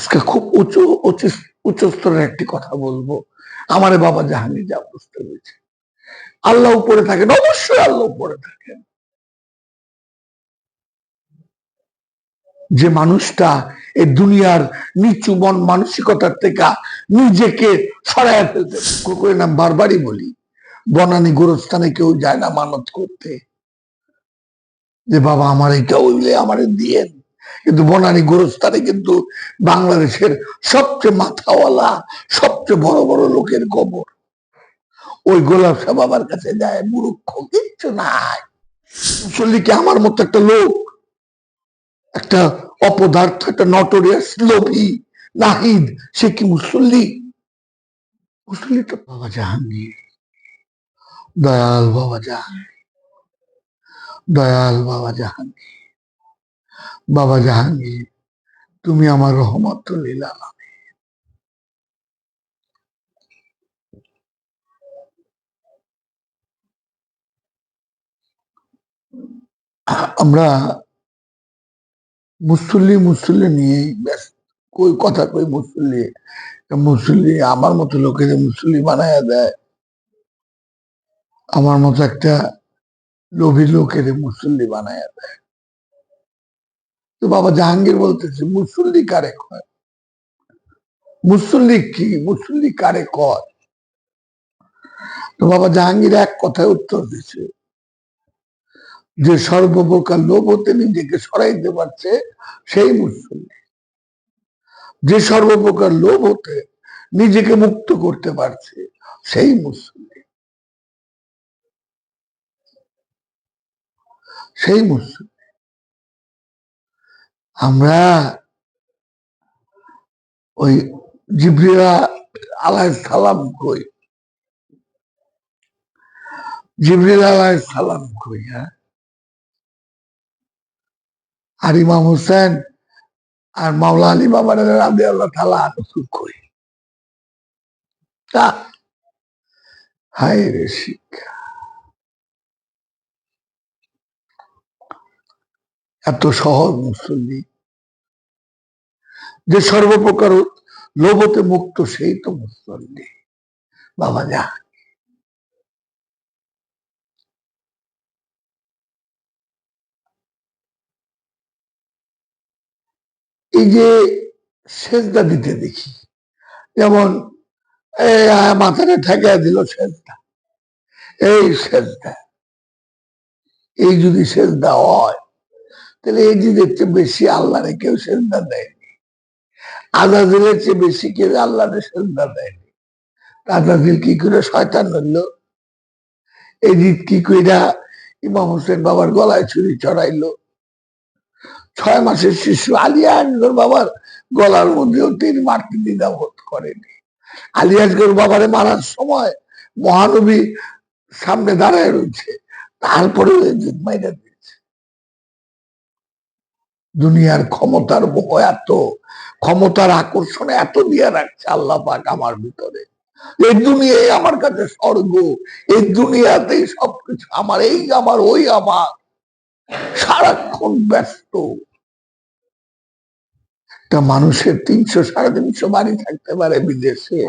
আজকে খুব উঁচু উঁচু উচ্চ স্তরের একটি কথা বলব। আমারে বাবা জাহাঙ্গীর যা বুঝতে পেরেছে। আল্লাহ উপরে থাকেন, অবশ্যই আল্লাহ উপরে থাকেন। যে মানুষটা এই দুনিয়ার নিচু মন মানসিকতার থেকে নিজেকে সরাইয়া ফেলতে কুকুরের নাম বারবারই বলি, বনানী গোরস্থানে কেউ যায় না মানত করতে। যে বাবা, আমার এইটা হইলে আমারে দিয়েন। কিন্তু বনানী গোরস্থানে কিন্তু বাংলাদেশের সবচেয়ে মাথাওয়ালা, সবচেয়ে বড় বড় লোকের কবর। ওই গোলাপ শাহ বাবার কাছে যায় মূর্খ কিচ্ছু নাই। মুসল্লিকে আমার মতো একটা লোক? একটা অপদার্থ, একটা নটোরিয়াস লোভী, নাহিদ, সে কি মুসল্লি? মুসল্লি তো বাবা জাহাঙ্গীর। দয়াল বাবা জাহাঙ্গীর। দয়াল বাবা জাহাঙ্গীর। বাবা জাহাঙ্গীর, তুমি আমার রহমত লীলা আমরা মুসল্লি মুসল্লি নিয়ে কই কথা কই মুসল্লি? মুসল্লি আমার মতো লোকের মুসল্লি বানায় দেয়। আমার মতো একটা লোভী লোকের মুসল্লি বানায় দেয়। তো বাবা জাহাঙ্গীর বলতেছে, মুসল্লি কারে কয়? মুসল্লি কি? মুসল্লি কারে কয়? তো বাবা জাহাঙ্গীর এক কথায় উত্তর দিছে, যে সর্বপ্রকার লোভ হতে নিজেকে সরাইতে পারছে সেই মুসল্লি। যে সর্বপ্রকার লোভ হতে নিজেকে মুক্ত করতে পারছে সেই মুসল্লি। সেই মুসল্লি। আমরা ওই জিবরিয়া আলাহ সালাম কই? জিবরিল আলাহ সালাম কই হ্যাঁ? আর ইমাম হোসেন আর মাওলা আলী বাবার রাধে আল্লাহ তালা আনুসুর করি হায় রে শিক্ষা। এত সহজ মুসল্লি। যে সর্বপ্রকার লোভতে মুক্ত, সেই তো মুসল্লি বাবা যা। এই যে সেজদা দিতে দেখি, যেমন মাথাটা ঠেকা দিল সেজদা। এই সেজদা। এই যদি সেজদা হয়, তাহলে এই যে দেখতে বেশি আল্লাহরে কেউ সেজদা দেয়নি আজাদিলের চেয়ে বেশি কেউ আল্লাহরে সেজদা দেয়নি। আজাদিল কি করে? শয়তান হইল এই জিত কি কইরা ইমাম হোসেন বাবার গলায় ছুরি চড়াইলো ছয় মাসের শিশু আলিয়া আসগর বাবার গলার মধ্যেও তিন মারতে দ্বিধাবোধ করেনি। আলিয়াসগর বাবারে মারার সময় মহানবী সামনে দাঁড়ায় রয়েছে। তারপরে মাইরা দিয়েছে। দুনিয়ার ক্ষমতার মোহ এত। ক্ষমতার আকর্ষণে এত দিয়ে রাখছে আল্লাহ পাক আমার ভিতরে। এই দুনিয়ায় আমার কাছে স্বর্গ, এই দুনিয়াতেই সবকিছু আমার, এই আমার, ওই আমার। সারাক্ষণ ব্যস্ত। একটা মানুষের তিনশো, সাড়ে তিনশো বাড়ি থাকতে পারে বিদেশে।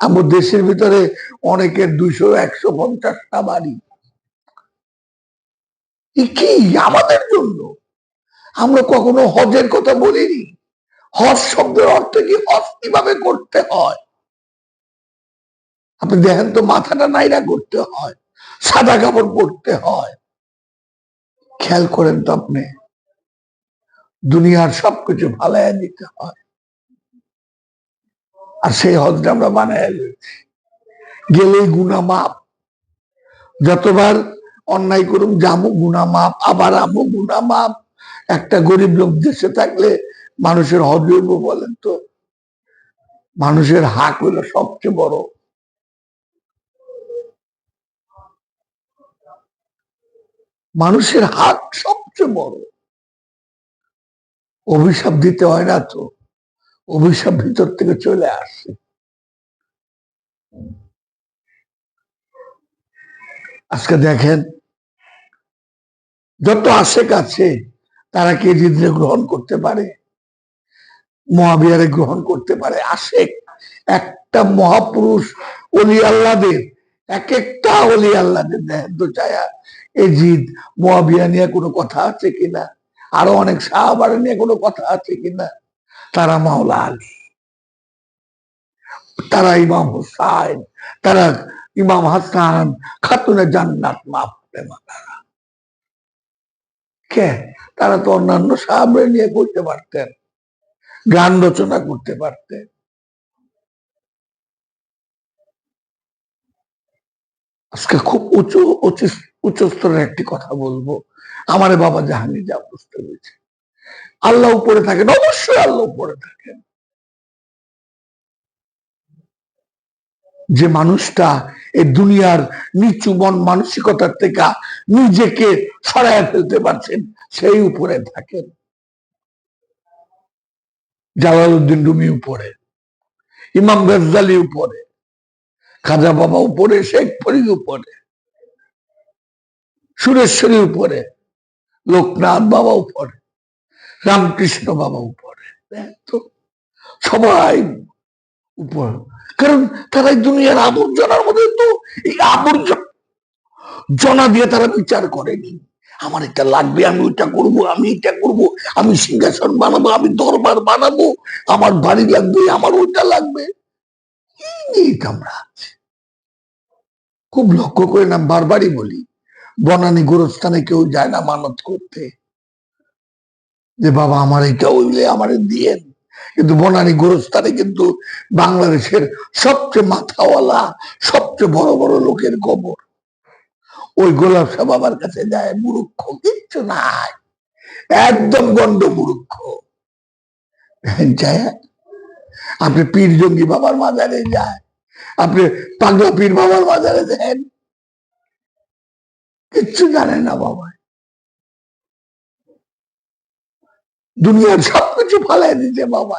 আমার দেশের ভিতরে অনেকের দুইশো, একশো, পঞ্চাশটা বাড়ি। কি? আমাদের জন্য? আমরা কখনো হজের কথা বলিনি? হজ শব্দের অর্থ কি? হজ কীভাবে করতে হয়? আপনি দেখেন তো মাথাটা নাইরা করতে হয়, সাদা কাপড় পরতে হয়। খেয়াল করেন তো আপনি, দুনিয়ার সবকিছু ভালাইয়া দিতে হয়। আর সেই হজটা আমরা বানাই লইছি গেলেই গুণা মাপ যতবার অন্যায় করুম জামু গুণা মাপ আবার আমু গুণা মাপ একটা গরিব লোক দেশে থাকলে মানুষের হজ বলেন তো, মানুষের হাক হইল সবচেয়ে বড়। মানুষের হাক সবচেয়ে বড়। অভিশাপ দিতে হয় না তো, অভিশাপ ভিতর থেকে চলে আসে। আজকে দেখেন, যত আসে কাছে তারা কে জিদ্রে গ্রহণ করতে পারে? মহাবিহারে গ্রহণ করতে পারে। আশেক, একটা মহাপুরুষ অলি আল্লাদের এক একটা অলি আল্লাদের তো চায়া, এজিদ মহাবিয়া নিয়ে কোনো কথা আছে কিনা আরও অনেক সাহাবার নিয়ে কোনো কথা আছে কিনা তারা মাওলা আলী, তারা ইমাম হুসাইন, তারা ইমাম হাসান, খাতুনে জান্নাত মাপ তারা। তারা তো অন্যান্য সাহাবরে নিয়ে করতে পারতেন। গান রচনা করতে পারতেন। আজকে খুব উঁচু উঁচু স্তরের একটি কথা বলব। আমারে বাবা জাহাঙ্গীর যা বুঝতে পেরেছে। আল্লাহ উপরে থাকেন, অবশ্যই আল্লাহ উপরে থাকেন। যে মানুষটা এই দুনিয়ার নিচু মন মানসিকতার থেকে নিজেকে ছড়ায় ফেলতে পারছেন, সেই উপরে থাকেন। জালালউদ্দিন রুমি উপরে ইমাম গজ্জালি উপরে খাজা বাবা উপরে শেখ ফরিদ উপরে সুরেশ্বরী উপরে লোকনাথ বাবা উপরে রামকৃষ্ণ বাবা উপরে তো সবাই উপর। কারণ তারা দুনিয়ার আবর্জনার মধ্যে তো এই আবর্জনা জনা দিয়ে তারা বিচার করেনি। আমার এটা লাগবে, আমি ওইটা করব, আমি এটা করব, আমি সিংহাসন বানাবো, আমি দরবার বানাবো, আমার বাড়ি লাগবে, আমার ওইটা লাগবে। আমরা খুব লক্ষ্য করে না, বারবারই বলি, বনানি গোরস্থানে কেউ যায় না মানত করতে। যে বাবা, আমার এটা হইলে আমার দিয়েন। কিন্তু বনানি গোরস্থানে কিন্তু বাংলাদেশের সবচেয়ে মাথাওয়ালা, সবচেয়ে বড় বড় লোকের কবর। ওই গোলাপ শাহ বাবার কাছে যায় মূর্খ কিচ্ছু নাই। একদম গন্ড মূর্খ যায় আপনি পীর জঙ্গি বাবার মাজারে যায় আপনি পাগলা পীর বাবার মাজারে দেন কিচ্ছু জানে না বাবা। দুনিয়ার সবকিছু ফালাই দিচ্ছে বাবা।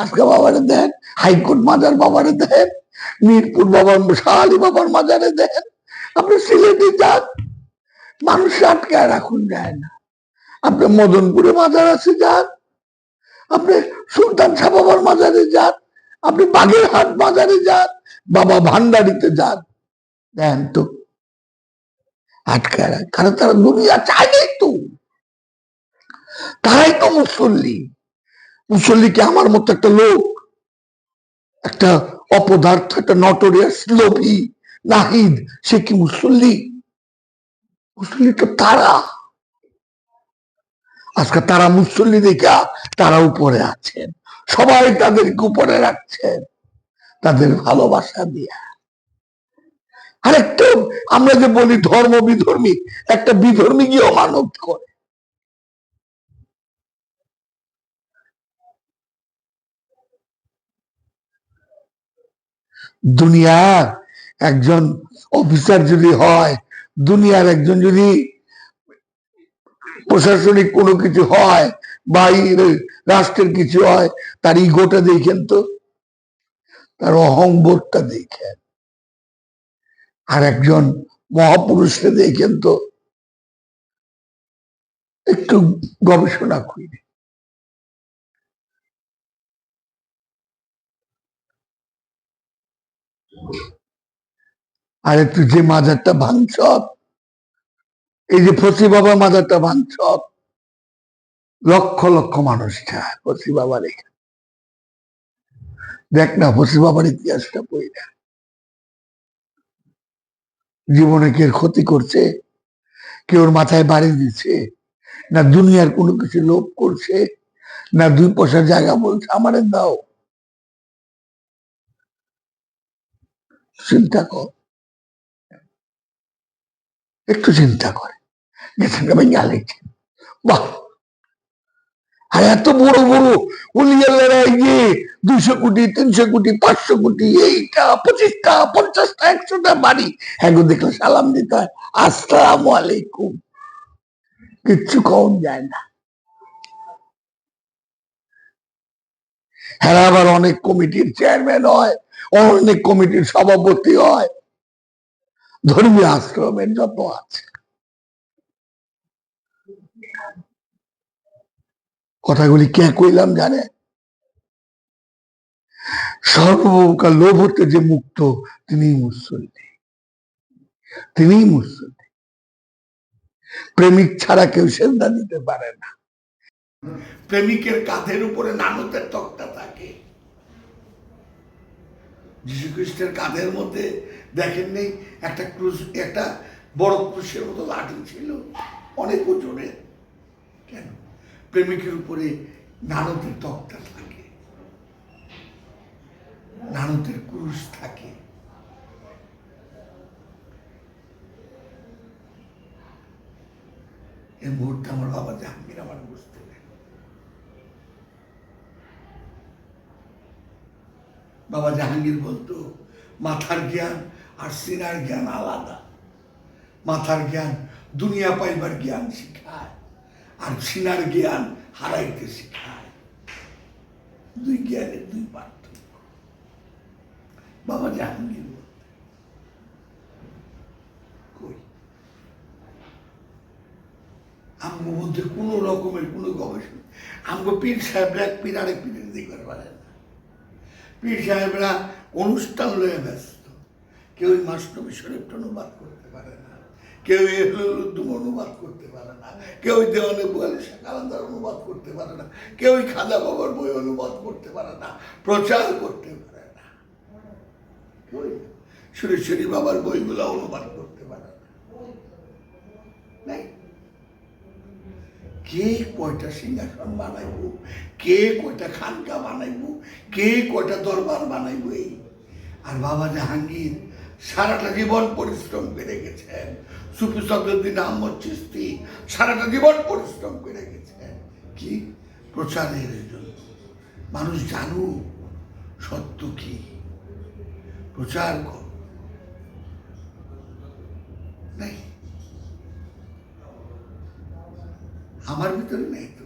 আজকে বাবারে দেন, হাইকোর্ট মাজার বাবারে দেন, মিরপুর বাবার শাহালি বাবার মাজারে দেন। আপনি সিলেটে যান, মানুষ আটকায় রাখুন যায় না। আপনি মদনপুরে মাজার আছে যান, আপনি সুলতান শাহ বাবার মাজারে যান, আপনি বাগেরহাট বাজারে যান, বাবা ভান্ডারিতে যান, দেন তো। আটকায় রাখ কারণ তারা দুনিয়া চাইলেই তো। তারাই তো মুসল্লি। মুসল্লিকে আমার মতো একটা লোক? একটা অপদার্থ, একটা নটোরিয়াস লোভী নাহিদ, সে কি মুসল্লি? মুসল্লি তো তারা। আজকে তারা মুসল্লি দেখা তারা উপরে আছেন। সবাই তাদেরকে উপরে রাখছেন। তাদের ভালোবাসা দিয়া। আরেকটা আমরা যে বলি ধর্ম বিধর্মী, একটা বিধর্মী গিয়ে মানব করে। দুনিয়ার একজন অফিসার যদি হয়, দুনিয়ার একজন যদি প্রশাসনিক কোনো কিছু হয় বা রাষ্ট্রের কিছু হয়, তার ইগোটা দেখেন তো, তার অহংবোধটা দেখেন। আর একজন মহাপুরুষকে দেখেন তো, একটু গবেষণা করি। আর একটু যে মাজারটা ভাঙছ এই যে ফসি বাবা মাজারটা ভাঙছ লক্ষ লক্ষ মানুষ যায় ফসি বাবার এখানে। দেখ না, ফসি বাবার ইতিহাসটা বই না জীবনে কে ক্ষতি করছে? কেউ মাথায় বাড়ি দিচ্ছে? না দুনিয়ার কোনো কিছু লোভ করছে? না দুই পয়সার জায়গা বলছে, আমারে দাও। চিন্তা কর। একটু চিন্তা করে। গেছেন বাহ! আর এত বড় বড় উলিয়াল্লারা গিয়ে দুইশো কোটি, তিনশো কোটি, পাঁচশো কোটি, এইটা, পঁচিশটা, পঞ্চাশটা, একশোটা বাড়ি। হ্যাঁ দেখলে সালাম দিতে হয়। আসসালাম আলাইকুম। কিচ্ছু কম যায় না। হ্যাঁ আবার অনেক কমিটির চেয়ারম্যান হয়, অনেক কমিটির সভাপতি হয়। ধর্মীয় আশ্রমের যত আছে। কথাগুলি কে কইলাম জানে? সর্বকাল লোভ হতে যে মুক্ত তিনি মুসল্লি। তিনি মুসল্লি। প্রেমিক ছাড়া কেউ সেন্দা দিতে পারে না। প্রেমিকের কাঁধের উপরে নানতের তক্তা থাকে। যীশু খ্রিস্টের কাঁধের মধ্যে দেখেন নেই একটা ক্রুশ একটা বড় ক্রুশের মতো লাঠি ছিল। অনেক ওজনের কেন? প্রেমিকের উপরে নানতের তক্তা থাকে। নানতের ক্রুশ থাকে। এই মুহূর্তে আমার বাবা জাহাঙ্গীর আমার বুঝতে বাবা জাহাঙ্গীর বলতো, মাথার জ্ঞান আর সিনার জ্ঞান আলাদা। মাথার জ্ঞান, দুনিয়া পাইবার জ্ঞান শিখায়। আর সিনার জ্ঞান হারাইতে শিখায়। দুই জ্ঞানের দুই পার্থক্য। বাবা জাহাঙ্গীর। আমগো মধ্যে কোনো রকমের কোনো গবেষণা আমগো পীর সাহেবরা এক পীর আরেক পীরের দেখবার পারে না। পীর সাহেবরা অনুষ্ঠান লয়ে ব্যস্ত। কেউ মাস্টবি শরীফটা অনুবাদ করতে পারে না। কেউ এহলুদ্দুম অনুবাদ করতে পারে না। কেউ দেওয়ানে বুয়ালি শাকালান্দার অনুবাদ করতে পারে না। কেউ খাজা বাবার বই অনুবাদ করতে পারে না। প্রচার করতে পারে না। কেউই না। সুরেশ্বরী বাবার বইগুলো অনুবাদ করতে পারে না। কে কয়টা সিংহাসন বানাইব? কে কয়টা খানকা বানাইব? কে কয়টা দরবার বানাইব এই? আর বাবা জাহাঙ্গীর সারাটা জীবন পরিশ্রম করে গেছেন। সুফি সদরুদ্দিন আহমদ চিস্তি সারাটা জীবন পরিশ্রম করে গেছেন। কি? প্রচারের জন্য। মানুষ জানুক, সত্য কি? প্রচার কর। নাই। আমার ভিতরে নেই তো।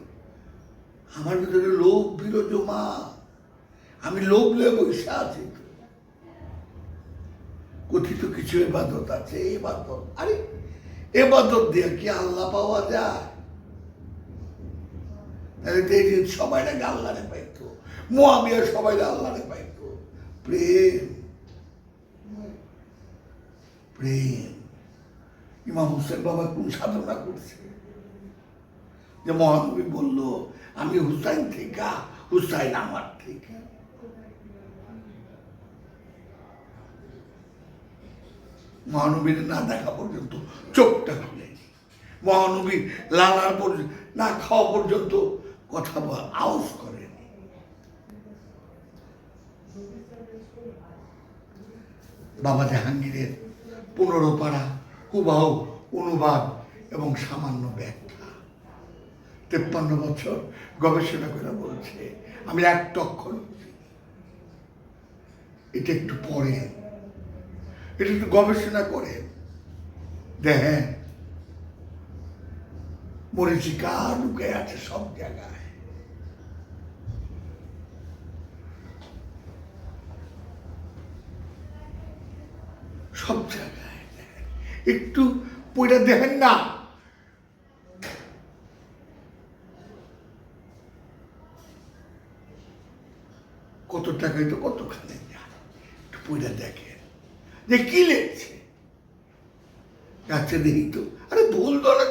আমার ভিতরে লোভ বিরজমা আমি লোভ লয়ে বসে আছি তো। কিছু এবাদত আছে এবাদত আরে এবাদত দিয়ে কি আল্লাহ পাওয়া যায়? তাহলে তো এই যে সবাই নাকি আল্লাহরে পাইতো মোয়াবিয়া সবাই আল্লাহরে পাইতো। প্রেম প্রেম। ইমাম হোসেন বাবা কোন সাধনা করছে? যে মহানবী বলল, আমি হুসাইন থেকে, হুসাইন আমার থেকে। মহানবীর না দেখা পর্যন্ত চোখটা খুলে মহানবীর লালার পর্যন্ত না খাওয়া পর্যন্ত কথা আউস করেনি। বাবা জাহাঙ্গীরের পনেরো পাড়া হুবাহু, অনুবাদ এবং সামান্য ব্যাখ্যা। তেপ্পান্ন বছর গবেষণা করে বলছে, আমি এক অক্ষর এটা একটু পড়েন। এটা একটু গবেষণা করেন দেখেন, মরিচিকা লুকে আছে সব জায়গায়। সব জায়গায় একটু বইটা দেখেন না। কত টাকায় তো কতখানে যায়? একটু বইটা দেখেন। যে কি লেখছে আচ্ছা দেখি তো আরে ভুল ধরার